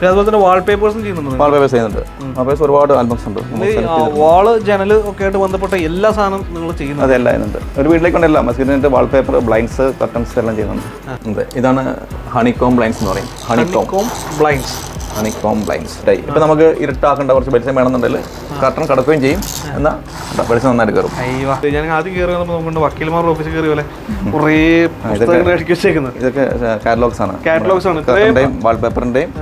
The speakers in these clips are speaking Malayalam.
പിന്നെ അതുപോലെ തന്നെ വാൾപേപ്പേഴ്സും ചെയ്യുന്നുണ്ട് വാൾ ചെയ്യുന്നുണ്ട്. വാൾ ഒരുപാട് ആൽബംസ് ഉണ്ട്. വാൾ ജനൽ ഒക്കെ ആയിട്ട് ബന്ധപ്പെട്ട എല്ലാ സാധനം നിങ്ങൾ ചെയ്യുന്നത് അതെല്ലാം ചെയ്യുന്നുണ്ട്. ഒരു വീട്ടിലേക്ക് കൊണ്ടെല്ലാം മസ്ജിദിന്റെ വാൾ പേപ്പർ ബ്ലൈൻഡ്സ് കർട്ടൻസ് എല്ലാം ചെയ്യുന്നുണ്ട്. അതെ ഇതാണ് ഹണികോം ബ്ലൈൻഡ്സ് എന്ന് പറയും. Honeycomb blinds honeycomb blinds tie ഇപ്പൊ നമുക്ക് ഇരുട്ടാക്കേണ്ട കുറച്ച് വെളിച്ചം വേണമെന്നുണ്ടെങ്കിൽ കർട്ടൻ കടക്കുകയും ചെയ്യും. എന്നാൽ വെളിച്ചം നന്നായിട്ട് കയറും. ഞാൻ ആദ്യം കയറി വന്നപ്പോൾ നോക്കുന്നുണ്ട് വക്കീൽമാരുടെ ഓഫീസിൽ കയറിയ പോലെ കുറേ ഇതൊക്കെ കാറ്റലോഗ്സ് ആണ്. കാറ്റലോഗ്സ് ആണ്. കർട്ടന്റെയും വാൾ പേപ്പറിന്റെയും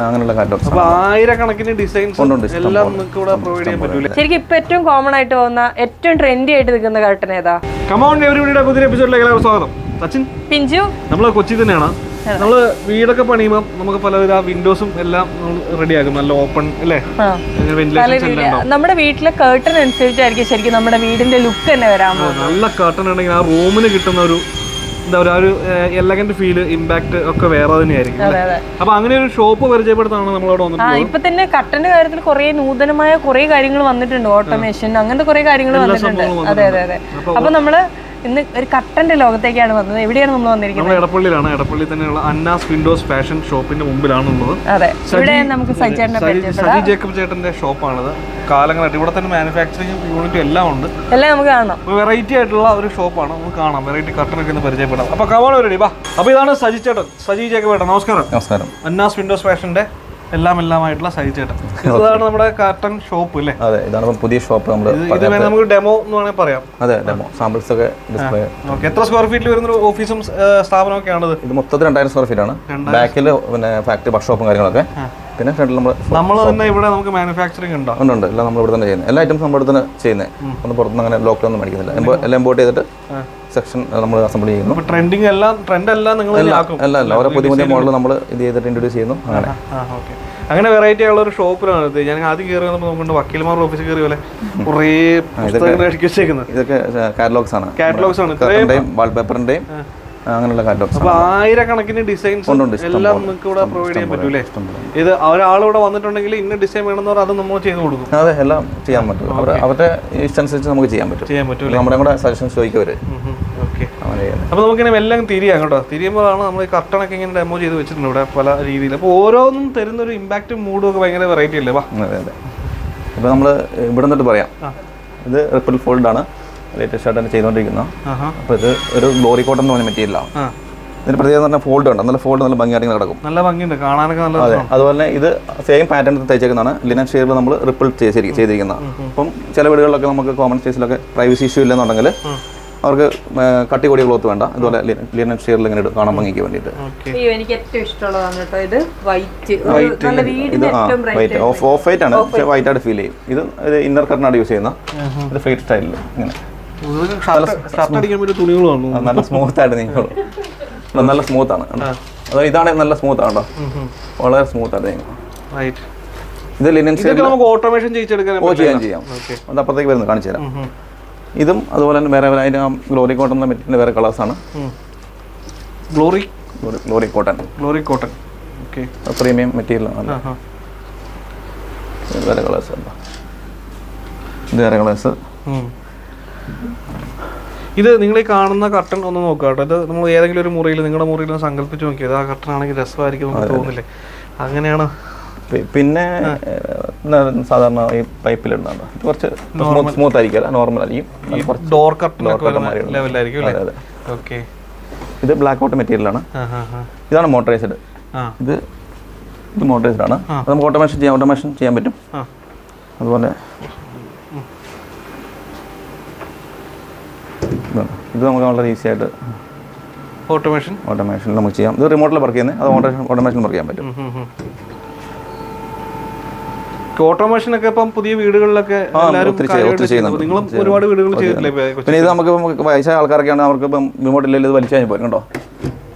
അങ്ങനെയുള്ള കാറ്റോക്സ് അപ്പൊ ആയിരക്കണക്കിന് ഡിസൈൻസ് എല്ലാം ഇവിടെ പ്രൊവൈഡ് ചെയ്യാൻ പറ്റില്ല ശരിക്കും ഇപ്പൊ ഏറ്റവും കോമൺ ആയിട്ട് പോകുന്ന ഏറ്റവും ട്രെൻഡി ആയിട്ട് നിൽക്കുന്ന കർട്ടൻ ഏതാ? കമൗണ്ട് എവരിബിയുടെ പുതിയ എപ്പിസോഡിലേക്ക് എല്ലാവർക്കും സ്വാഗതം. സച്ചിൻ? പിഞ്ചു? നമ്മൾ കൊച്ചി തന്നെയാണ്. നമ്മൾ വീടൊക്കെ പണിയുമ്പോൾ നമുക്ക് പലവിധ വിൻഡോസും എല്ലാം റെഡി റെഡിയാക്കും നല്ല ഓപ്പൺ അല്ലേ? നമ്മുടെ വീട്ടിലെ കർട്ടൻ അനുസരിച്ചായിരിക്കും ശരിക്കും നമ്മുടെ വീടിന്റെ ലുക്ക് തന്നെ വരാൻ നല്ല കർട്ടൺ ഉണ്ടെങ്കിൽ ആ റൂമിന് കിട്ടുന്ന ഒരു എന്താ പറയുക ഒരു എലഗന്റ് ഫീൽ ഇമ്പാക്ട് ഒക്കെ വേറെ തന്നെയായിരിക്കും അപ്പൊ അങ്ങനെ ഒരു ഷോപ്പ് പരിചയപ്പെടുത്താണ് നമ്മളോട് വന്നിട്ടുള്ളത്. ഇപ്പൊ തന്നെ കട്ടന്റെ കാര്യത്തിൽ കുറെ നൂതനമായ കുറെ കാര്യങ്ങൾ വന്നിട്ടുണ്ട്. ഓട്ടോമേഷൻ അങ്ങനത്തെ കുറെ കാര്യങ്ങൾ വന്നിട്ടുണ്ട്. അതെ അതെ അതെ. അപ്പൊ നമ്മൾ ഇന്ന് ഒരു കട്ടന്റെ ലോകത്തേക്കാണ് വന്നത്. എവിടെയാണ് നമ്മൾ വന്നിരിക്കുന്നത്? നമ്മൾ എടപ്പള്ളിയിലാണ്. എടപ്പള്ളി തന്നെയുള്ള അന്നാസ് വിൻഡോസ് ഫാഷൻ ഷോപ്പിന്റെ മുമ്പിലാണ് ഉള്ളത് അതെ ഇവിടെ നമുക്ക് സജി ജേക്കബ് ചേട്ടന്റെ ഷോപ്പാണിത്. കാലങ്ങളായിട്ട് ഇവിടെ തന്നെ മാനുഫാക്ചറിങ് യൂണിറ്റ് എല്ലാം ഉണ്ട്. എല്ലാം നമുക്ക് കാണാം. വെറൈറ്റി ആയിട്ടുള്ള ഒരു ഷോപ്പാണ്. നമുക്ക് കാണാം. വെറൈറ്റി കട്ടനൊക്കെ ഒന്ന് പരിചയപ്പെടാം. അപ്പൊ കവാള റെഡി ബാ അപ്പൊ ഇതാണ് സജി ചേട്ടൻ. സജി ജേക്കബ് ചേട്ടൻ നമസ്കാരം. നമസ്കാരം. അന്നാസ് വിൻഡോസ് ഫാഷന്റെ എല്ലാം എല്ലാമായിട്ടുള്ള സജി ചേട്ടൻ. ഇതാണ് നമ്മുടെ കാർട്ടൺ ഷോപ്പ് അല്ലേ? അതെ ഇതാണ് പുതിയ ഷോപ്പ് നമ്മൾ ഇത് നമുക്ക് ഡെമോ എന്ന് വേണമെങ്കിൽ പറയാം. അതെ ഡെമോ സാമ്പിൾസ് ഒക്കെ ഡിസ്പ്ലേ ഓക്കെ എത്ര സ്ക്വയർ ഫീറ്റിൽ വരുന്ന ഓഫീസും സ്ഥാപനമൊക്കെ ആണത്? ഇത് മൊത്തത്തിൽ രണ്ടായിരം സ്ക്വയർ ഫീറ്റ് ആണ്. ബാക്കിൽ പിന്നെ ഫാക്ടറി വർക്ക്ഷോപ്പും കാര്യങ്ങളൊക്കെ. പിന്നെ ഫ്രണ്ടിൽ നമ്മൾ നമ്മൾ തന്നെ ഇവിടെ നമുക്ക് മാനുഫാക്ചറിങ് ഉണ്ടോ? ഉണ്ട് ഉണ്ട്. എല്ലാം നമ്മൾ ഇവിടെ തന്നെ ചെയ്യുന്നത്. എല്ലാ ഐറ്റംസ് നമ്മൾ ഇവിടെ തന്നെ ചെയ്യുന്നത് ഒന്ന് പുറത്തുനിന്ന് അങ്ങനെ ലോക്കലൊന്നും മേടിക്കുന്നില്ല. എംബോ- എല്ലാം ഇമ്പോർട്ട് ചെയ്തിട്ട് സെക്ഷൻ നമ്മൾ അസംബിൾ ചെയ്യുന്നു. ട്രെൻഡിങ് എല്ലാം ട്രെൻഡ് എല്ലാം നിങ്ങൾ അല്ല അല്ല ഓരോ പുതിയ പുതിയ മോഡൽ നമ്മൾ ഇത് ചെയ്തിട്ട് ഇൻട്രൊഡ്യൂസ് ചെയ്യുന്നു. അങ്ങനെ. ആ ഓക്കെ അങ്ങനെ വെറൈറ്റി ഉള്ള ഒരു ഷോപ്പിലാണ് ഇത്. ഞാൻ ആദ്യം കയറി വന്നപ്പോൾ നോക്കുന്നുണ്ട് വക്കീൽമാർ ഓഫീസ് കയറി പോലെ കുറേ പുസ്തകങ്ങൾ ഇതൊക്കെ കാറ്റലോഗ്സ് ആണ്. കാറ്റലോഗ്സ് ആണ്. കർട്ടന്റെയും വാൾ പേപ്പറിന്റെയും അങ്ങനെയുള്ള അപ്പൊ ആയിരക്കണക്കിന് ഡിസൈൻസ് എല്ലാം നിങ്ങൾക്ക് ഇവിടെ പ്രൊവൈഡ് ചെയ്യാൻ പറ്റൂലേ? ഇത് ഒരാൾ ഇവിടെ വന്നിട്ടുണ്ടെങ്കിൽ ഇന്ന ഡിസൈൻ വേണമെന്ന് പറഞ്ഞാൽ അത് നമ്മൾ ചെയ്ത് കൊടുക്കും. അതെ എല്ലാം ചെയ്യാൻ പറ്റും. അവരുടെ ഇഷ്ടമനുസരിച്ച് നമുക്ക് ചെയ്യാൻ പറ്റും. ചെയ്യാൻ പറ്റും നമ്മുടെ കൂടെ സജഷൻസ് ചോദിക്കും അവർ ഓക്കെ. അങ്ങനെ ചെയ്യുന്നത്. അപ്പൊ നമുക്കിങ്ങനെ എല്ലാം തിരിയാം കേട്ടോ. തിരിയുമ്പോഴാണ് നമ്മൾ കർട്ടണൊക്കെ ഇങ്ങനെ ഡെമോ ചെയ്ത് വെച്ചിട്ടുണ്ട് ഇവിടെ പല രീതിയിൽ അപ്പോൾ ഓരോന്നും തരുന്ന ഒരു ഇമ്പാക്റ്റും മൂഡും ഒക്കെ ഭയങ്കര വെറൈറ്റി അല്ലേ? വാ. അതെ അതെ. അപ്പോൾ നമ്മൾ ഇവിടെ നിന്നിട്ട് പറയാം. ഇത് റിപ്പിൾ ഫോൾഡ് ആണ്. ലേറ്റസ്റ്റ് ആയിട്ട് തന്നെ ചെയ്തുകൊണ്ടിരിക്കുന്നത് അപ്പോൾ ഇത് ഒരു ഗ്ലോറി കോട്ടൺ എന്ന് പറഞ്ഞ മെറ്റീരിയലാണ് ആണ്. ഇതിന് പ്രത്യേകത എന്ന് പറഞ്ഞാൽ ഫോൾഡ് ഉണ്ട്. നല്ല ഫോൾഡ് നല്ല ഭംഗിയായിട്ട് ആയിട്ട് കിടക്കും. നല്ല ഭംഗിയുണ്ട്. കാണാനൊക്കെ നല്ല അതെ. അതുപോലെ തന്നെ ഇത് സെയിം പാറ്റേൺ തയ്ച്ചേക്കുന്നതാണ്. ലിനൻ ഷെയറിൽ നമ്മൾ റിപ്പിൾ ചെയ്തിരിക്കും ചെയ്തിരിക്കുന്നത് അപ്പം ചില വീടുകളിലൊക്കെ നമുക്ക് കോമൺ സ്പേസിലൊക്കെ പ്രൈവസി ഇഷ്യൂ ഇല്ലെന്നുണ്ടെങ്കിൽ അവർക്ക് കട്ടി കൂടിയ ക്ലോത്ത് വേണ്ട. ഇതുപോലെ ലിനൻ ഷെയറിൽ ഇങ്ങനെ ഇടും. കാണാൻ ഭംഗിക്ക് വേണ്ടിയിട്ട്. എനിക്ക് ഏറ്റവും ഇഷ്ടമുള്ളതാണ് കേട്ടോ ഇത്. വൈറ്റ് വൈറ്റ് ഓഫ് വൈറ്റ് ആണ്. പക്ഷേ വൈറ്റ് ആയിട്ട് ഫീൽ ചെയ്യും. ഇത് ഇന്നർ കർണാട് യൂസ് ചെയ്യുന്നത്. ഇത് ഫ്ലൈറ്റ് സ്റ്റൈലിൽ ഇങ്ങനെ. ഷർട്ട് അടിക്കാൻ പറ്റിയ തുണികൾ വന്നു നല്ല സ്മൂത്ത് ആയിട്ട് നീങ്ങുള്ളൂ. നല്ല സ്മൂത്ത് ആണ്? അതായത് ഇതാണ് നല്ല സ്മൂത്ത് ആണ് വളരെ സ്മൂത്ത് ആയിട്ട് നീങ്ങും. ഇത് ലിനൻ നമുക്ക് ഓട്ടോമേഷൻ ചെയ്യിച്ചെടുക്കാൻ ഓ ചെയ്യാൻ ചെയ്യാം. അത് അപ്പുറത്തേക്ക് വരുന്നു കാണിച്ചു തരാം. ഇതും അതുപോലെ തന്നെ വേറെ അതിന് ഗ്ലോറി കോട്ടൺ എന്ന മെറ്റീരിയൽ വേറെ കളേഴ്സാണ് glory glory cotton glory cotton okay premium material ആണ്. വേറെ കളേഴ്സ് ഉണ്ട് ഇത് വേറെ കളേഴ്സ് ഇത് നിങ്ങൾ ഈ കാണുന്ന കട്ടൺ ഒന്ന് നോക്കുക കേട്ടോ. ഇത് നമ്മൾ ഏതെങ്കിലും ഒരു മുറിയിൽ നിങ്ങളുടെ മുറിയിൽ സങ്കല്പിച്ച് നോക്കിയത് ആ കട്ടൺ ആണെങ്കിൽ രസമായിരിക്കും നമുക്ക് തോന്നില്ലേ അങ്ങനെയാണ്. പിന്നെ സാധാരണ ഈ പൈപ്പിലിടുന്നതാണ്. ഇത് കുറച്ച് സ്മൂത്ത് ആയിരിക്കില്ല നോർമൽ ആയിരിക്കും ഡോർ ലെവലായിരിക്കും അതെ ഓക്കെ ഇത് ബ്ലാക്ക് ഔട്ട് മെറ്റീരിയലാണ് ആ ആ ആ. ഇതാണ് മോട്ടറൈസ്ഡ് ഇത് ഇത് മോട്ടറൈസ്ഡ് ആണ്. നമുക്ക് ഓട്ടോമേഷൻ ചെയ്യാം ഓട്ടോമേഷൻ ചെയ്യാൻ പറ്റും. അതുപോലെ ഇതാണ്. ഇത് നമുക്ക് വളരെ ഈസി ആയിട്ട് ഓട്ടോമേഷൻ ഓട്ടോമേഷൻ നമുക്ക് ചെയ്യാം. ഇത് റിമോട്ടിൽ വർക്ക് ചെയ്യുന്നത്. അത് ഓട്ടോമേഷൻ ഓട്ടോമേഷനിൽ വർക്ക് ചെയ്യാൻ പറ്റും. ഓട്ടോമേഷൻ ഒക്കെ ഇപ്പം പുതിയ വീടുകളിലൊക്കെ നിങ്ങളും ഒരുപാട് വീടുകൾ ചെയ്തിട്ടില്ലേ? പിന്നെ ഇത് നമുക്ക് വയസ്സായ ആൾക്കാരൊക്കെയാണ് അവർക്ക് ഇപ്പം റിമോട്ട് ഇല്ലെങ്കിൽ ഇത് വലിച്ചു കഴിഞ്ഞ് കണ്ടോ കേട്ടോ.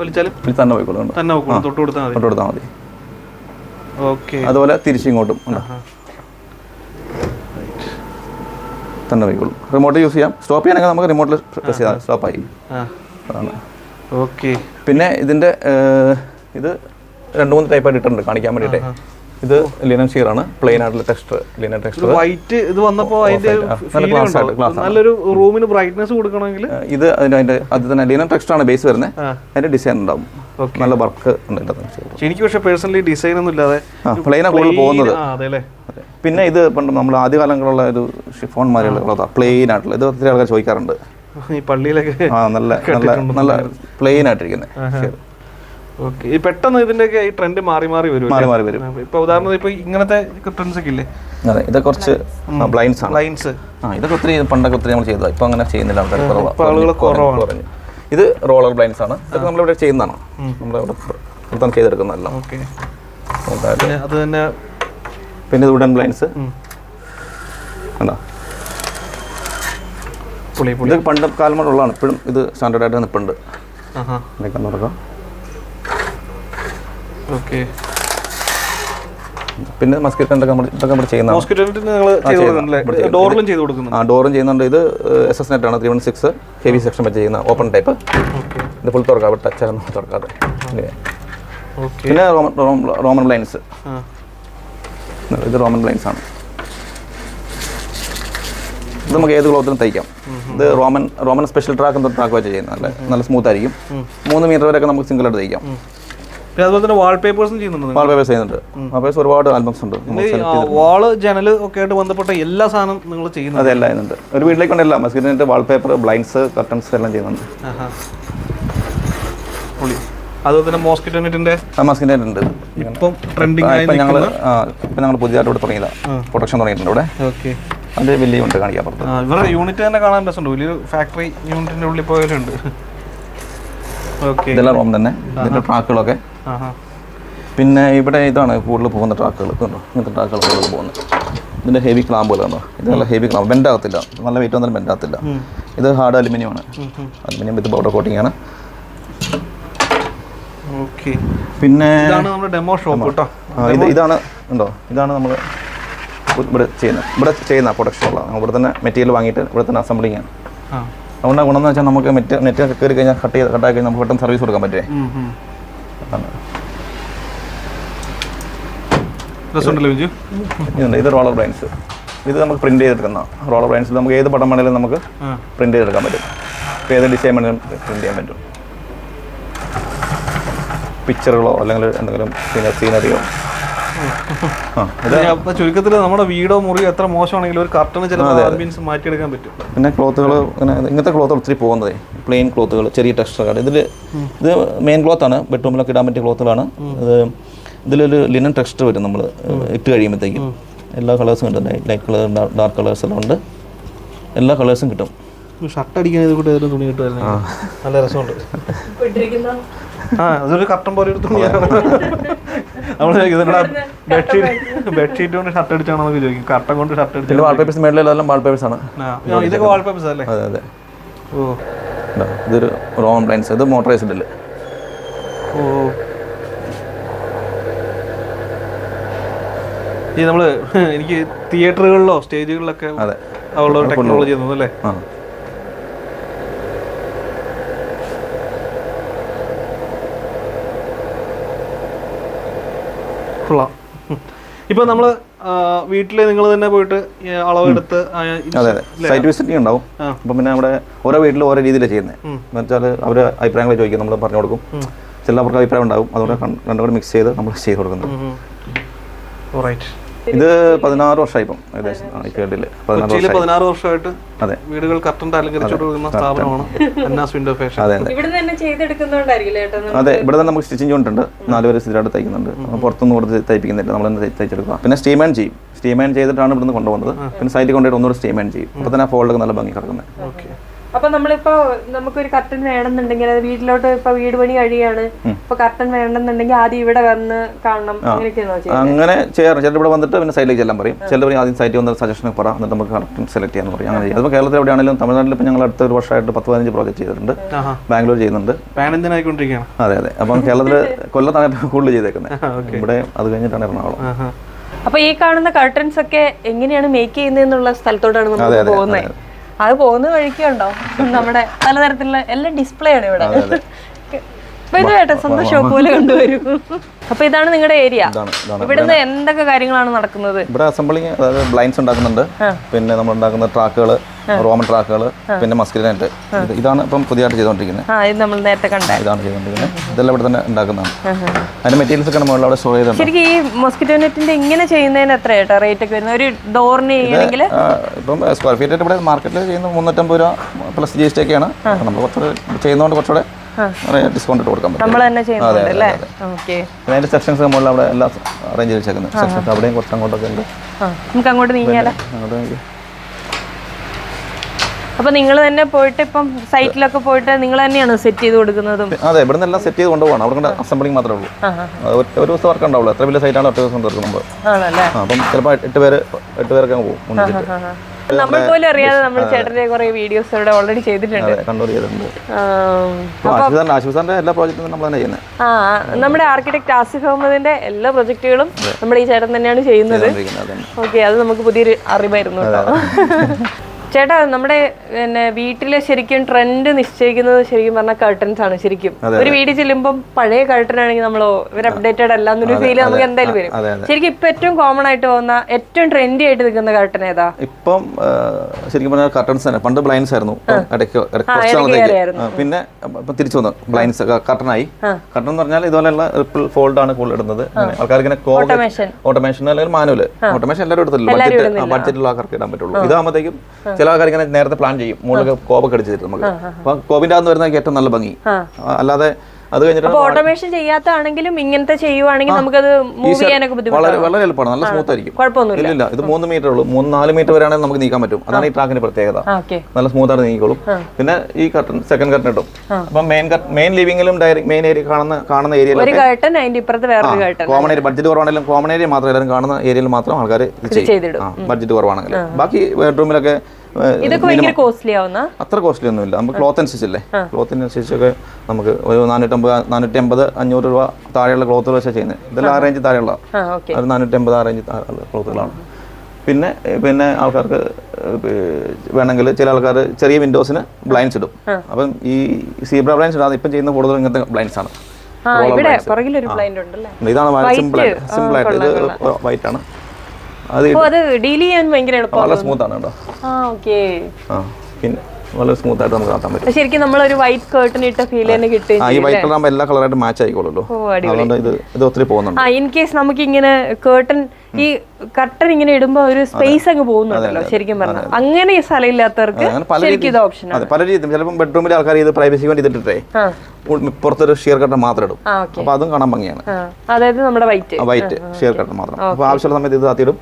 വലിച്ചാലും? തന്നെ പോയിക്കോളും തന്നെ തൊട്ട് കൊടുത്താൽ മതി. കൊണ്ട് കൊടുത്താൽ മതി. ഓക്കെ. അതുപോലെ തിരിച്ചിങ്ങോട്ടും. ഉണ്ടോ തന്നെ പോയിക്കോളും റിമോട്ട് യൂസ് ചെയ്യാം. സ്റ്റോപ്പ് ചെയ്യണമെങ്കിൽ നമുക്ക് റിമോട്ടിൽ പ്രസ് ചെയ്താൽ സ്റ്റോപ്പായി അതാണ്. ഓക്കെ പിന്നെ ഇതിന്റെ ഇത് രണ്ട് മൂന്ന് ടൈപ്പായിട്ട് ഇട്ടിട്ടുണ്ട്. കാണിക്കാൻ വേണ്ടിയിട്ട്. ഇത് ലിനൻ ഷീർ ആണ്. പ്ലെയിൻ ആയിട്ടുള്ള ടെക്സ്റ്റർ ലിനൻ ടെക്സ്റ്റർ വൈറ്റ് ഇത് വന്നപ്പോൾ അതിന്റെ നല്ല glass ആയിട്ട്. നല്ലൊരു റൂമിന് ബ്രൈറ്റ്നസ് കൊടുക്കണമെങ്കിൽ? ഇത് അതിന്റെ അതിന്റെ അത് തന്നെ ലിനൻ ടെക്സ്റ്റർ ആണ് ബേസ് വരുന്നത്. അതിന്റെ ഡിസൈൻ ഉണ്ടാവും. ഓക്കേ നല്ല വർക്ക് ഉണ്ട്. എനിക്ക് പക്ഷേ പേഴ്സണലി ഡിസൈൻ ഒന്നും ഇല്ലാതെ പ്ലെയിൻ പ്ലെയിനാണ് കൂടുതൽ പോകുന്നത്. പിന്നെ ഇത് പണ്ട് നമ്മൾ ആദ്യകാലങ്ങളിലുള്ള ഒരു ഷിഫോൺ മാരിയുള്ള പ്ലെയിൻ ആയിട്ടുള്ള. ഇത് ഒത്തിരി ആൾക്കാർ ചോദിക്കാറുണ്ട്. ഈ പള്ളിയിലൊക്കെ ആ നല്ല നല്ല നല്ല പ്ലെയിൻ ആയിട്ടിരിക്കുന്നത് ഓക്കെ ഈ പെട്ടെന്ന് ഇതിന്റെയൊക്കെ ഈ ട്രെൻഡ് മാറി മാറി വരും മാറി മാറി വരും. ഇപ്പൊ ഉദാഹരണം ഇപ്പൊ ഇങ്ങനത്തെ ട്രെൻഡ്സ് ഒക്കെ ഇല്ലേ? അതെ ഇത് കുറച്ച് ബ്ലൈൻസ് ആണ്. ബ്ലൈൻസ് ആ ഇതൊക്കെ ഒത്തിരി പണ്ടൊക്കെ ഒത്തിരി നമ്മൾ ചെയ്തതാണ് ഇപ്പൊ അങ്ങനെ ചെയ്യുന്നില്ല. ആളുകൾ കുറവാണ്. ഇത് റോളർ ബ്ലൈൻസ് ആണ്. ഇതൊക്കെ നമ്മളിവിടെ ചെയ്യുന്നതാണ്. നമ്മളിവിടെ ഇവിടെ ചെയ്തെടുക്കുന്നതല്ല. ഓക്കെ അത് തന്നെ പിന്നെ ഇത് വുഡൻ ബ്ലൈൻസ് പുളി ഇത് പണ്ട് കാലം കൊണ്ടുള്ളതാണ് ഇപ്പോഴും ഇത് സ്റ്റാൻഡേർഡ് ആയിട്ട് നിൽപ്പുണ്ട് ഇതൊക്കെ കൊടുക്കാം. ഓക്കെ പിന്നെ മസ്കിറ്റ് നമ്മൾ ഇതൊക്കെ നമ്മൾ നിങ്ങൾ ചെയ്ത് ചെയ്യുന്നു. കൊടുക്കുന്നുണ്ടല്ലേ ഇവിടെ ചെയ്യുന്നു. ഡോറിലും ചെയ്ത് കൊടുക്കുന്നുണ്ട് ആ ഡോറും ചെയ്യുന്നുണ്ട്. ഇത് എസ് എസ് നെറ്റ് ആണ്. Three one six heavy section വെച്ച് ചെയ്യുന്ന ഓപ്പൺ ടൈപ്പ് ഇത് ഫുൾ തുറക്കാം അവിടെ ടച്ച് ആയിരുന്നു തുറക്കാതെ. പിന്നെ റോമൻ ലൈൻസ് ഇത് റോമൻ ലൈൻസ് ആണ്. ഇത് നമുക്ക് ഏത് ക്ലോത്തിനും തയ്ക്കാം. ഇത് റോമൻ റോമൻ സ്പെഷ്യൽ ട്രാക്ക് എന്ന ട്രാക്ക് വെച്ച് ചെയ്യുന്നത് നല്ല നല്ല സ്മൂത്ത് ആയിരിക്കും. മൂന്ന് മീറ്റർ വരെയൊക്കെ നമുക്ക് സിംഗിൾ ആയിട്ട് തയ്ക്കാം. പിന്നെ അതുപോലെ തന്നെ വാൾപേപ്പേഴ്സും ചെയ്യുന്നുണ്ട് വാൾ പേപ്പേഴ്സ് ചെയ്യുന്നുണ്ട്. വാൾ പേപ്പേഴ്സ് ഒരുപാട് ആൽബംസ് ഉണ്ട്. വാൾ ജനൽ ഒക്കെ ആയിട്ട് ബന്ധപ്പെട്ട എല്ലാ സാധനം നിങ്ങൾ ചെയ്യുന്നത് അതെല്ലാം ചെയ്യുന്നുണ്ട്. ഒരു വീട്ടിലേക്ക് എല്ലാം. മസ്കിറ്റിന്റെ വാൾ പേപ്പർ ബ്ലൈൻഡ്സ് കർട്ടൻസ് എല്ലാം ചെയ്യുന്നുണ്ട്. അതുപോലെ തന്നെ മോസ്കിറ്റോ നെറ്റിന്റെ ഉണ്ട്. ഇപ്പം ട്രെൻഡിങ് ആയി ഞങ്ങൾ ഇപ്പം ഞങ്ങൾ പുതിയതായിട്ട് ഇവിടെ തുടങ്ങിയതാണ് പ്രൊഡക്ഷൻ തുടങ്ങിയിട്ടുണ്ട് ഇവിടെ. ഓക്കെ. അതിന്റെ വലിയ ഉണ്ട് കാണിക്കാൻ ഇവരുടെ യൂണിറ്റ് തന്നെ കാണാൻ രസമുണ്ട്. വലിയൊരു ഫാക്ടറി യൂണിറ്റിന്റെ ഉള്ളിൽ ഓക്കെ ഇതെല്ലാം റോം തന്നെ. ഇതിന്റെ ട്രാക്കുകളൊക്കെ. പിന്നെ ഇവിടെ ഇതാണ് കൂടുതൽ പോകുന്ന ട്രാക്കുകൾ. കണ്ടോ ഇങ്ങനത്തെ ട്രാക്കുകൾ കൂടുതൽ പോകുന്നത്. ഇതിന്റെ ഹെവി ക്ലാമ്പുകൾ കണ്ടോ ഇത് നല്ല ഹെവി ക്ലാമ്പ് ബെൻഡ് ആകത്തില്ല. നല്ല വെയിറ്റ് വന്നാലും ബെൻഡ് ആകത്തില്ല. ഇത് ഹാർഡ് അലുമിനിയം ആണ്. അലുമിനിയം വിത്ത് പൗഡർ കോട്ടിംഗ് ആണ്. പിന്നെ ഡെമോ ഷോപ്പ് കേട്ടോ. ഇത് ഇതാണ് ഉണ്ടോ? ഇതാണ് നമ്മൾ ഇവിടെ ചെയ്യുന്നത്. ഇവിടെ ചെയ്യുന്ന പ്രൊഡക്ഷൻ ഉള്ള ഇവിടെ തന്നെ മെറ്റീരിയൽ വാങ്ങിയിട്ട് ഇവിടെ തന്നെ അസംബ്ലിങ് ആണ്. അതുകൊണ്ട് ഗുണം എന്ന് വെച്ചാൽ നമുക്ക് നെറ്റ് നെറ്റ് കയറി കഴിഞ്ഞാൽ കട്ട് ചെയ്ത് കട്ടാക്കി കഴിഞ്ഞാൽ നമുക്ക് പെട്ടെന്ന് സർവീസ് കൊടുക്കാൻ പറ്റേ ഇതുണ്ട് ഇത് റോളർ ബ്രൈൻസ് ഇത് നമുക്ക് പ്രിന്റ് ചെയ്തെടുക്കുന്ന റോളർ ബ്രൈൻസിൽ നമുക്ക് ഏത് പടം വേണേലും നമുക്ക് പ്രിന്റ് ചെയ്തെടുക്കാൻ പറ്റും. ഇപ്പോൾ ഏത് ഡിസൈൻ വേണേലും പ്രിന്റ് ചെയ്യാൻ പറ്റും. പിക്ചറുകളോ അല്ലെങ്കിൽ എന്തെങ്കിലും സീന സീനറിയോ ഇപ്പൊ ചുരുക്കത്തിൽ നമ്മുടെ വീടോ മുറിയോ എത്ര മോശമാണെങ്കിലും ഒരു കർട്ടൺ ചിലപ്പോൾ മാറ്റിയെടുക്കാൻ പറ്റും. പിന്നെ ക്ലോത്തുകൾ ഇങ്ങനത്തെ ക്ലോത്ത് ഒത്തിരി പോകുന്നതേ. പ്ലെയിൻ ക്ലോത്തുകൾ ചെറിയ ടെക്സ്റ്റർ ഇതിൽ ഇത് മെയിൻ ക്ലോത്ത് ആണ് ബെഡ്റൂമിലൊക്കെ ഇടാൻ പറ്റിയ ക്ലോത്തുകളാണ്. ഇത് ഇതിലൊരു ലിനൻ ടെക്സ്റ്റർ വരും നമ്മൾ ഇട്ട് കഴിയുമ്പോഴത്തേക്കും എല്ലാ കളേഴ്സും ഉണ്ട് ലൈറ്റ് കളർ ഡാർക്ക് കളേഴ്സ് എല്ലാം ഉണ്ട്. എല്ലാ കളേഴ്സും കിട്ടും. ഷർട്ട് അടിക്കാൻ ഇത് കൂടെ തുണി കിട്ടുമായിരുന്നു നല്ല രസമുണ്ട്. ആ അതൊരു കർട്ടൻ പോലെ ഒരു തുണിയാണ്. നമ്മൾ ഇതിനുള്ള ബെഡ്ഷീറ്റ് ബെഡ്ഷീറ്റ് കൊണ്ട് ഷർട്ട് അടിച്ചാണോ എന്നൊക്കെ ചോദിക്കും. കർട്ടൻ കൊണ്ട് ഷർട്ട് അടിച്ചു വാൾപേപ്പേഴ്സ് മേളിലെല്ലാം വാൾപേപ്പേഴ്സ് ആണ്. ഇതൊക്കെ വാൾപേപ്പേഴ്സ് അല്ലേ? അതെ അതെ. ഓ. ഇതൊരു റോ ബ്ലൈൻസ് ഇത് മോട്ടറൈസ്ഡ് അല്ലേ ഓ. ഈ നമ്മൾ എനിക്ക് തിയേറ്ററുകളിലോ സ്റ്റേജുകളിലൊക്കെ അതെ. ഉള്ള ടെക്നോളജി തോന്നുന്നു അല്ലേ? കൊള്ളാം ഇപ്പൊ നമ്മൾ ആ, വീട്ടിൽ നിങ്ങൾ തന്നെ പോയിട്ട് അളവെടുത്ത് അതെ അതെ. സൈറ്റ് വിസിറ്റിംഗ് ഉണ്ടാവും അപ്പൊ പിന്നെ നമ്മുടെ ഓരോ വീട്ടിലും ഓരോ രീതിയിലാണ് ചെയ്യുന്നത് എന്ന് വെച്ചാൽ അവർ അഭിപ്രായങ്ങൾ ചോദിക്കും നമ്മൾ പറഞ്ഞു കൊടുക്കും. ചിലവർക്ക് അഭിപ്രായം ഉണ്ടാവും. അതുകൊണ്ട് രണ്ടുപേരും മിക്സ് ചെയ്ത് നമ്മൾ ചെയ്ത് കൊടുക്കുന്നത്. ഇത് പതിനാറ് വർഷമായി ഇപ്പം ഏകദേശം ഈ ഫീൽഡിൽ പതിനാറ് കൊച്ചിയിൽ വർഷമായി പതിനാറ് വർഷമായിട്ട് അതെ. വീടുകൾ കൊടുക്കുന്ന സ്ഥാപനമാണ് അന്നാസ് വിൻഡോ ഫാഷൻ അതെ അതെ. ഇവിടെ തന്നെ അതെ ഇവിടെ തന്നെ നമുക്ക് സ്റ്റിച്ചിങ് യൂണിറ്റ് ഉണ്ട് നാല് പേര് സ്ഥിരമായിട്ട് തയ്ക്കുന്നുണ്ട്. അപ്പോൾ പുറത്തുനിന്ന് കൊടുത്ത് തയ്പ്പിക്കുന്നില്ല. നമ്മൾ തന്നെ തയ്ച്ചെടുക്കുക. പിന്നെ സ്റ്റീമൻ ചെയ്യും. സ്റ്റീമൻ ചെയ്തിട്ടാണ് ഇവിടുന്ന് കൊണ്ടുപോകുന്നത്. പിന്നെ സൈറ്റിൽ കൊണ്ടുപോയിട്ട് ഒന്നുകൂടി സ്റ്റീമൻ ചെയ്യും. അപ്പോൾ തന്നെ ആ ഫോൾഡ് നല്ല ഭംഗി കിടക്കുന്നത് ഓക്കെ. അപ്പൊ നമ്മളിപ്പോ നമുക്കൊരു കർട്ടൻ വേണമെന്നുണ്ടെങ്കിൽ അത് വീട്ടിലോട്ട് ഇപ്പൊ വീട് പണി കഴിയാണ്. ഇപ്പൊ കർട്ടൻ വേണമെന്നുണ്ടെങ്കിൽ ആദ്യം ഇവിടെ വന്ന് കാണണം. ചെയ്യുന്നത്? അങ്ങനെ ചെയ്യാറ്. ചിലർ ഇവിടെ വന്നിട്ട് പിന്നെ സൈഡിലേക്ക് ചെല്ലാൻ പറയും. ചിലർ പറയും ആദ്യം സൈറ്റിൽ വന്ന് സജഷൻ പറ. എന്നിട്ട് നമുക്ക് കറക്റ്റ് സെലക്ട് ചെയ്യാന്ന് പറയും. അങ്ങനെ അതിപ്പോ കേരളത്തിൽ എവിടെയാണെങ്കിലും തമിഴ്നാട്ടിൽ ഇപ്പൊ ഞങ്ങൾ അടുത്ത ഒരു വർഷമായിട്ട് പത്ത് പതിനഞ്ച് പ്രോജക്റ്റ് ചെയ്തിട്ടുണ്ട്. ബാംഗ്ലൂർ ചെയ്യുന്നുണ്ട്. അതെ അതെ. അപ്പം കേരളത്തിൽ കൊല്ലത്താണ് കൂടുതൽ ചെയ്തേക്കുന്നത് ഇവിടെ അത് കഴിഞ്ഞിട്ടാണ് എറണാകുളം. അപ്പൊ ഈ കാണുന്ന കർട്ടൻസ് ഒക്കെ എങ്ങനെയാണ് മേക്ക് ചെയ്യുന്നതെന്നുള്ള സ്ഥലത്തോട്ടാണ് നമ്മൾ പോകുന്നത് അത് പോകുന്ന വഴിക്കുണ്ടോ നമ്മുടെ പലതരത്തിലുള്ള എല്ലാം ഡിസ്പ്ലേ ആണ് ഇവിടെ. സ്വന്തം ഷോപ്പ് പോലെ കണ്ടുവരും. അപ്പൊ ഇതാണ് നിങ്ങളുടെ ഏരിയ. ഇവിടുന്ന് എന്തൊക്കെ കാര്യങ്ങളാണ് നടക്കുന്നത്? ഇവിടെ അസംബ്ലിങ് അതായത് ബ്ലൈൻസ് ഉണ്ടാക്കുന്നുണ്ട്. പിന്നെ നമ്മൾ ഉണ്ടാക്കുന്ന ട്രാക്കുകൾ റോമൻ ട്രാക്കുകൾ പിന്നെ മസ്കിലിനെറ്റ് ഇതാണ് ഇപ്പം പുതിയതായിട്ട് ചെയ്തുകൊണ്ടിരിക്കുന്നത്. നമ്മൾ നേരത്തെ കണ്ട. ഇതാണ് ചെയ്തുകൊണ്ടിരിക്കുന്നത്. ഇതെല്ലാം ഇവിടെ തന്നെ ഉണ്ടാക്കുന്നതാണ്. അതിന്റെ മെറ്റീരിയൽസ് ഒക്കെ നമ്മൾ അവിടെ സ്റ്റോർ ചെയ്തിട്ടുണ്ട്. ശരിക്കും ഈ മൊസ്കിറ്റോ നെറ്റിന്റെ ഇങ്ങനെ ചെയ്യുന്നതിന് എത്ര ഏട്ടാ റേറ്റ് ഒക്കെ വരുന്നത്? ഒരു ഡോറിന് ചെയ്യണമെങ്കിൽ ഇപ്പം സ്ക്വയർ ഫീറ്റ് ഇവിടെ മാർക്കറ്റിൽ ചെയ്യുന്ന മുന്നൂറ്റമ്പത് രൂപ പ്ലസ് ജി എസ് ടി ഒക്കെയാണ്. നമ്മൾ കുറച്ചുകൂടെ ചെയ്യുന്നതുകൊണ്ട് കുറച്ചുകൂടെ ഡിസ്കൗണ്ട് ഇട്ട് കൊടുക്കാൻ പറ്റും. അല്ലേ ഓക്കെ പിന്നെ അതിന്റെ സെക്ഷൻസ് മുകളിൽ അവിടെ എല്ലാം അറേഞ്ച് ചെയ്ത് വെച്ചേക്കുന്നത് സെക്ഷൻസ് അവിടെയും കുറച്ച് അങ്ങോട്ടൊക്കെ ഉണ്ട്. നമുക്ക് അങ്ങോട്ട് നീങ്ങിയാലോ അങ്ങോട്ട് അപ്പൊ നിങ്ങൾ തന്നെ പോയിട്ട് ഇപ്പം സൈറ്റിലൊക്കെ പോയിട്ട് നിങ്ങൾ തന്നെയാണ് സെറ്റ് ചെയ്ത് കൊടുക്കുന്നതും? അതെ ഇവിടെ നിന്നെല്ലാം സെറ്റ് ചെയ്ത് കൊണ്ടുപോകണം അവിടെ കൊണ്ട് അസംബ്ലിങ് മാത്രമേ ഉള്ളൂ. അത് ഒരു ദിവസം വർക്ക് ഉണ്ടാവുള്ളൂ. എത്ര വലിയ സൈറ്റാണ് ഒറ്റ ദിവസം തീർക്കും നമ്മൾ ആണല്ലേ? ആ, അപ്പം ചിലപ്പോൾ എട്ട് പേര് എട്ട് പേരൊക്കെ പോകും. നമ്മൾ പോലും അറിയാതെ നമ്മൾ ചേട്ടന്റെ കുറെ വീഡിയോസ് ഇവിടെ ഓൾറെഡി ചെയ്തിട്ടുണ്ട്. അതെ ചെയ്തിട്ടുണ്ട്. ആം, അപ്പോൾ ആശുസാറിന്റെ ആശുസാറിന്റെ എല്ലാ പ്രോജക്റ്റും നമ്മൾ തന്നെ ചെയ്യുന്നത് ആ നമ്മുടെ ആർക്കിടെക്ട് ആസിഫ് അഹമ്മദിന്റെ എല്ലാ പ്രൊജക്ടുകളും നമ്മുടെ ഈ ചേട്ടൻ തന്നെയാണ് ചെയ്യുന്നത്. ഓക്കെ അത് നമുക്ക് പുതിയൊരു അറിവായിരുന്നു കേട്ടോ. ചേട്ടാ നമ്മുടെ പിന്നെ വീട്ടിലെ ശരിക്കും ട്രെൻഡ് നിശ്ചയിക്കുന്നത് ശരിക്കും പറഞ്ഞാൽ കർട്ടൻസ് ആണ് ശരിക്കും. ഒരു വീട് ചെല്ലുമ്പോൾ പഴയ കർട്ടൻ ആണെങ്കിൽ നമ്മൾ ഇവർ അപ്ഡേറ്റഡ് അല്ല എന്നൊരു ഫീൽ നമുക്ക് എന്തായാലും വരും. ശരിക്കും ഇപ്പൊ ഏറ്റവും കോമൺ ആയിട്ട് പോകുന്ന ഏറ്റവും ട്രെൻഡി ആയിട്ട് നിൽക്കുന്ന കർട്ടൻ ഏതാ? ഇപ്പം ശരിക്കും പറഞ്ഞാൽ കർട്ടൻസ് തന്നെ. പണ്ട് ബ്ലൈൻസ് ആയിരുന്നു. ഇടയ്ക്ക് പിന്നെ തിരിച്ചു വന്നു. ബ്ലൈൻഡ്സ് കർട്ടനായി കർട്ടൻ എന്ന് പറഞ്ഞാൽ ഇതുപോലെയുള്ള റിപ്പിൾ ഫോൾഡ് ആണ് കൂടുതൽ ഇടുന്നത്. ആൾക്കാർക്ക് ഇങ്ങനെ ഓട്ടോമേഷൻ ഓട്ടോമേഷൻ അല്ലെങ്കിൽ മാനുവൽ ഓട്ടോമേഷൻ എല്ലാവരും എടുത്തില്ല ബഡ്ജറ്റ് ബഡ്ജറ്റുള്ള ആൾക്കാർക്ക് ഇടാൻ പറ്റുള്ളൂ. ഇതാകുമ്പോഴത്തേക്കും ചില ആൾക്കാർ ഇങ്ങനെ നേരത്തെ പ്ലാൻ ചെയ്യും. മുകളിൽ കോപൊക്കെ അടിച്ചിട്ട് നമുക്ക്. അപ്പൊ കോബിന്റെ അകത്ത് വരുന്നതൊക്കെ ഏറ്റവും നല്ല ഭംഗി. അല്ലാതെ അത് കഴിഞ്ഞിട്ട് ഓട്ടോമേഷൻ ചെയ്യാത്താണെങ്കിലും ഇങ്ങനത്തെ ചെയ്യുവാണെങ്കിൽ നമുക്ക് അത് മൂവ് ചെയ്യാനൊക്കെ ബുദ്ധിമുട്ടാണ്. വളരെ വളരെ എളുപ്പമാണ്. നല്ല സ്മൂത്ത് ആയിരിക്കും. കുഴപ്പമൊന്നുമില്ല. ഇല്ല ഇത് മൂന്ന് മീറ്റർ ഉള്ളൂ. മൂന്ന് നാല് മീറ്റർ വരെയാണെങ്കിൽ നമുക്ക് നീക്കാൻ പറ്റും. അതാണ് ഈ ട്രാക്കിന്റെ പ്രത്യേകത. നല്ല സ്മൂത്ത് ആയിട്ട് നീങ്ങിക്കോളും. പിന്നെ ഈ കർട്ടൻ സെക്കൻഡ് കർട്ടൻ ഇട്ടും അപ്പൊ മെയിൻ മെയിൻ ലിവിംഗിലും ഡയറക്റ്റ് മെയിൻ ഏരിയ കാണുന്ന കാണുന്ന ഒരു ഏരിയയിലൊക്കെ കർട്ടൻ അതിന്റെ ഇപ്പുറത്ത് ഒരു കർട്ടൻ കോമൺ ഏരിയ ബഡ്ജറ്റ് കുറവാണെങ്കിലും കോമൺ ഏരിയ മാത്രം എല്ലാവരും കാണുന്ന ഏരിയയിൽ മാത്രം ആൾക്കാർ ചെയ്തിടും. ബഡ്ജറ്റ് കുറവാണെങ്കിൽ ബാക്കി ബെഡ്റൂമിലൊക്കെ അത്ര കോസ്റ്റ്ലി ഒന്നുമില്ല. നമുക്ക് ക്ലോത്ത് അനുസരിച്ചല്ലേ? ക്ലോത്തിനനുസരിച്ചൊക്കെ നമുക്ക് ഒരു നാനൂറ്റമ്പത് നാനൂറ്റി അമ്പത് അഞ്ഞൂറ് രൂപ താഴെയുള്ള ക്ലോത്തുകൾ വെച്ചാൽ ചെയ്യുന്നത് ഇതെല്ലാം ആ. റേഞ്ച് താഴെയുള്ള. ഒരു നാനൂറ്റമ്പത് ആ റേഞ്ച് ക്ലോത്തുകളാണ് പിന്നെ പിന്നെ ആൾക്കാർക്ക് വേണമെങ്കിൽ ചില ആൾക്കാർ ചെറിയ വിൻഡോസിന് ബ്ലൈൻസ് ഇടും. അപ്പം ഈ സീബ്ര ബ്ലൈൻസ് ഇടാതെ ഇപ്പം ചെയ്യുന്ന കൂടുതൽ ഇങ്ങനത്തെ ബ്ലൈൻസ് ആണ്. ഇതാണ് സിമ്പിൾ ആയിട്ട് ഇത് വൈറ്റ് ആണ്. അത് അപ്പൊ ഡീൽ ചെയ്യാൻ ഭയങ്കര എളുപ്പമാണ് വളരെ സ്മൂത്ത് ആണ് കേട്ടോ. ആ ഓക്കേ ആ പിന്നെ വളരെ സ്മൂത്ത് ആയിട്ട് നമുക്ക് നടത്താൻ പറ്റും. ശരിക്കും നമ്മളൊരു വൈറ്റ് കേർട്ടൺ ഇട്ട ഫീൽ തന്നെ കിട്ടും ഈ വൈറ്റ് കളർ ആകുമ്പോൾ എല്ലാ കളറായിട്ട് മാച്ച് അടിപൊളി. അതുകൊണ്ട് ഇത് ഇത് ഒത്തിരി പോകുന്നുണ്ട്. ആ ഇൻ കേസ് നമുക്ക് ഇങ്ങനെ കേർട്ടൺ ഈ കർട്ടൻ ഇങ്ങനെ ഇടുമ്പോൾ ഒരു സ്പേസ് അങ്ങ് പോകുന്നുണ്ടല്ലോ ശരിക്കും പറഞ്ഞാൽ അങ്ങനെ ഈ സ്ഥലം ഇല്ലാത്തവർക്ക് അങ്ങനെ ശരിക്കും ഇത് ഓപ്ഷൻ പല രീതിയിലും ചിലപ്പോൾ ബെഡ്റൂമിൽ ആൾക്കാർ ഇത് പ്രൈവസി വേണ്ടി ഇതിട്ടിട്ടേ പുറത്തൊരു ഷിയർ കട്ടൺ മാത്രം ഇടും. അപ്പൊ അതും കാണാൻ ഭംഗിയാണ്. അതായത് നമ്മുടെ വൈറ്റ് വൈറ്റ് ഷിയർ കട്ടൺ മാത്രം. അപ്പോൾ ആവശ്യമുള്ള സമയത്ത് ഇത് താത്തിയിടും.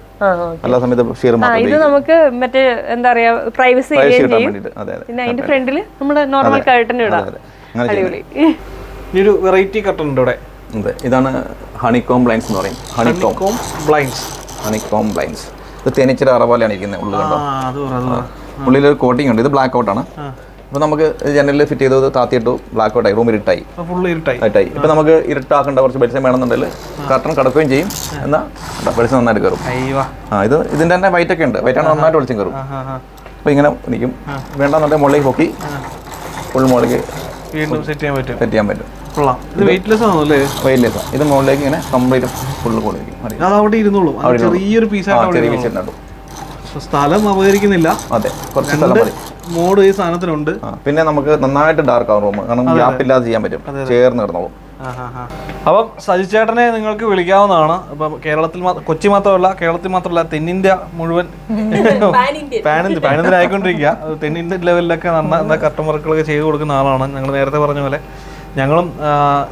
എല്ലാ സമയത്ത് ഷിയർ മാത്രം ഇത് നമുക്ക് മറ്റേ എന്താ പറയാ പ്രൈവസി പിന്നെ അതിന്റെ ഫ്രണ്ടിൽ നമ്മുടെ നോർമൽ കർട്ടൻ ഇടാം. അതെ അടിപൊളി. ഒരു വെറൈറ്റി കർട്ടൻ ഉണ്ട് ഇവിടെ. അതെ ഇതാണ് ഹണിക്കോം ബ്ലൈൻസ് എന്ന് പറയും. ഹണിക്കോം കോം ഹണിക്കോം ബ്ലൈൻസ് ഇത് തേനീച്ചയുടെ അറ പോലെയാണ് ഇരിക്കുന്നത് ഉള്ളിൽ ഉള്ളിലൊരു കോട്ടിംഗ് ഉണ്ട്. ഇത് ബ്ലാക്ക് ഔട്ടാണ് അപ്പോൾ നമുക്ക് ജനലിൽ ഫിറ്റ് ചെയ്തത് താത്തിയിട്ടു ബ്ലാക്ക് ഔട്ടായി റൂം ഇരുട്ടായി. ഇരുട്ടായി. ഇപ്പൊ നമുക്ക് ഇരുട്ടാക്കേണ്ട കുറച്ച് വെളിച്ചം വേണമെന്നുണ്ടെങ്കിൽ കർട്ടൺ കിടക്കുകയും ചെയ്യും. എന്നാ വെളിച്ചം നന്നായിട്ട് കയറും. ആ ഇത് ഇതിന്റെ തന്നെ വൈറ്റ് ഒക്കെ ഉണ്ട്. വൈറ്റാണ് നന്നായിട്ട് വെളിച്ചം കയറും. അപ്പൊ ഇങ്ങനെ നിൽക്കും വേണ്ടെന്നുണ്ടെങ്കിൽ മുകളിലേക്ക് പൊക്കി ഫുൾ മുകളിലേക്ക് വീണ്ടും സെറ്റ് ചെയ്യാൻ പറ്റും. സെറ്റ് ചെയ്യാൻ പറ്റും. ഇത് വെയിറ്റ്ലെസ് ആണോ അല്ലേ? വെയിലില്ല ഇത് മുകളിലേക്ക് ഇങ്ങനെ കംപ്ലീറ്റ് ഫുൾ അത് അവിടെ ഇരുന്നോളൂ. ചെറിയൊരു പീസ് ചെറിയ. വെച്ചിട്ടുണ്ട് പക്ഷെ സ്ഥലം അപകരിക്കുന്നില്ല. അതെ കുറച്ച് സ്ഥലം മതി. മോഡ് ഈ സാധനത്തിനുണ്ട്. പിന്നെ നമുക്ക് നന്നായിട്ട് ഡാർക്ക് ആവും റൂം കാരണം ഗ്യാപ്പ് ഇല്ലാതെ ചെയ്യാൻ പറ്റും. ചേർന്ന് കിടന്നോളും. അപ്പം സജിച്ചേട്ടനെ നിങ്ങൾക്ക് വിളിക്കാവുന്നതാണ്. ഇപ്പം കേരളത്തിൽ കൊച്ചി മാത്രമല്ല കേരളത്തിൽ മാത്രമല്ല തെന്നിന്ത്യ മുഴുവൻ പാനിന്ത്യ പാനിന്ത്യ ആയിക്കൊണ്ടിരിക്കുക. തെന്നിന്ത്യ ലെവലിലൊക്കെ നന്ന കർട്ടൻ വർക്കുകളൊക്കെ ചെയ്തു കൊടുക്കുന്ന ആളാണ്. ഞങ്ങൾ നേരത്തെ പറഞ്ഞ പോലെ. ഞങ്ങളും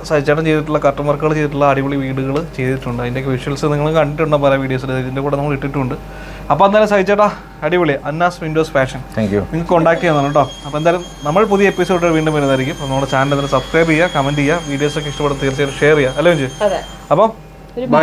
സജിച്ചേട്ടൻ ചെയ്തിട്ടുള്ള കർട്ടൻ വർക്കുകൾ ചെയ്തിട്ടുള്ള അടിപൊളി വീടുകൾ ചെയ്തിട്ടുണ്ട്. അതിന്റെയൊക്കെ വിഷ്വൽസ് നിങ്ങൾ കണ്ടിട്ടുണ്ടോ? പല വീഡിയോസിൽ ഇതിന്റെ കൂടെ നമ്മൾ ഇട്ടിട്ടുണ്ട്. അപ്പോൾ എന്തായാലും സഹിച്ചേട്ടാ അടിപൊളി. Anna's Windows Fashion thank you നിങ്ങൾക്ക് കോൺടാക്ട് ചെയ്യാനാണ് കേട്ടോ. അപ്പോൾ എന്തായാലും നമ്മൾ പുതിയ എപ്പിസോഡ് വീണ്ടും വരുന്നതായിരിക്കും. അപ്പോൾ നമ്മുടെ ചാനൽ സബ്സ്ക്രൈബ് ചെയ്യുക കമന്റ് ചെയ്യുക വീഡിയോസ് ഒക്കെ ഇഷ്ടപ്പെടുന്ന തീർച്ചയായിട്ടും ഷെയർ ചെയ്യുക. അല്ലേ മഞ്ജു അതെ. അപ്പം ബൈ